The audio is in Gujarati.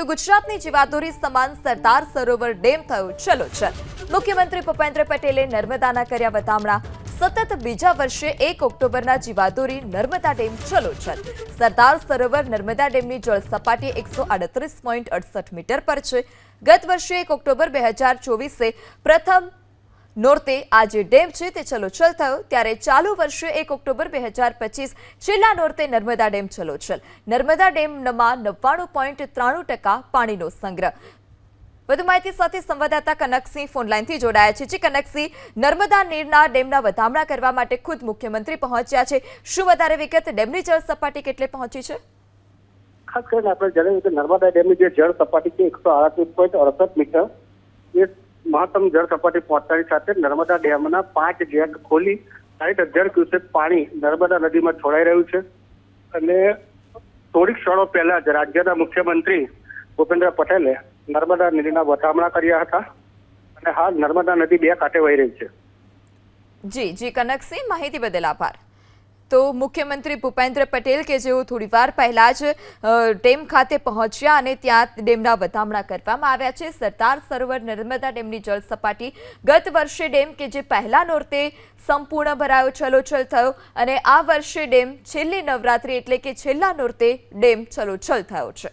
તો ગુજરાતની જીવાદોરી સમાન સરદાર સરોવર ડેમ થયો. ચલો, ચલ. મુખ્યમંત્રી ભૂપેન્દ્ર પટેલે નર્મદાના કર્યા વધામણા. સતત બીજા વર્ષે એક ઓક્ટોબરના જીવાદોરી નર્મદા ડેમ. ચલો, ચલ. સરદાર સરોવર નર્મદા ડેમની જળ સપાટી એકસો મીટર પર છે. ગત વર્ષે એક ઓક્ટોબર બે હજાર ચોવીસે પ્રથમ નોરતે આ જે ડેમ છે તે ચલોચલ થયો, ત્યારે ચાલુ વર્ષે એક ઓક્ટોબર બે હજાર પચીસ છેલ્લા નોરતે નર્મદા ડેમ ચલોચલ નર્મદા ડેમમાં નવ્વાણું પોઈન્ટ ત્રાણું ટકા પાણીનો સંગ્રહ. વધુ માહિતી સાથે સંવાદદાતા કનકસિંહ ફોનલાઈનથી જોડાયા છે. જે કનકસિંહ, નર્મદા નીરના ડેમના વધામણા કરવા માટે ખુદ મુખ્યમંત્રી પહોંચ્યા છે. શું વધારે વિગત? ડેમની જળ સપાટી કેટલે પહોંચી છે? ખાસ કરીને આપણે જણાવ્યું કે નર્મદા ડેમની જે જળ સપાટી છે, એકસો આડત્રીસ પોઈન્ટ અડસઠ મીટર, એ મહત્તમ જળ સપાટી પહોંચતાની સાથે નર્મદા ડેમના પાંચ ગેટ ખોલી સાઠ હજાર ક્યુસેક પાણી નર્મદા નદીમાં છોડાઈ રહ્યું છે. અને થોડીક ક્ષણો પહેલા જ રાજ્યના મુખ્યમંત્રી ભૂપેન્દ્ર પટેલે નર્મદા નદીના વધામણા કર્યા હતા અને હાલ નર્મદા નદી બે કાંઠે વહી રહી છે. જી જી, કનકસિંહ, માહિતી બદલ આભાર. તો મુખ્યમંત્રી ભૂપેન્દ્ર પટેલ કે જેઓ થોડીવાર પહેલાં જ ડેમ ખાતે પહોંચ્યા અને ત્યાં ડેમના વધામણા કરવામાં આવ્યા છે. સરદાર સરોવર નર્મદા ડેમની જળ સપાટી ગત વર્ષે ડેમ કે જે પહેલા નોરતે સંપૂર્ણ ભરાયો, છલોછલ થયો અને આ વર્ષે ડેમ છેલ્લી નવરાત્રી એટલે કે છેલ્લા નોરતે ડેમ છલોછલ થયો છે.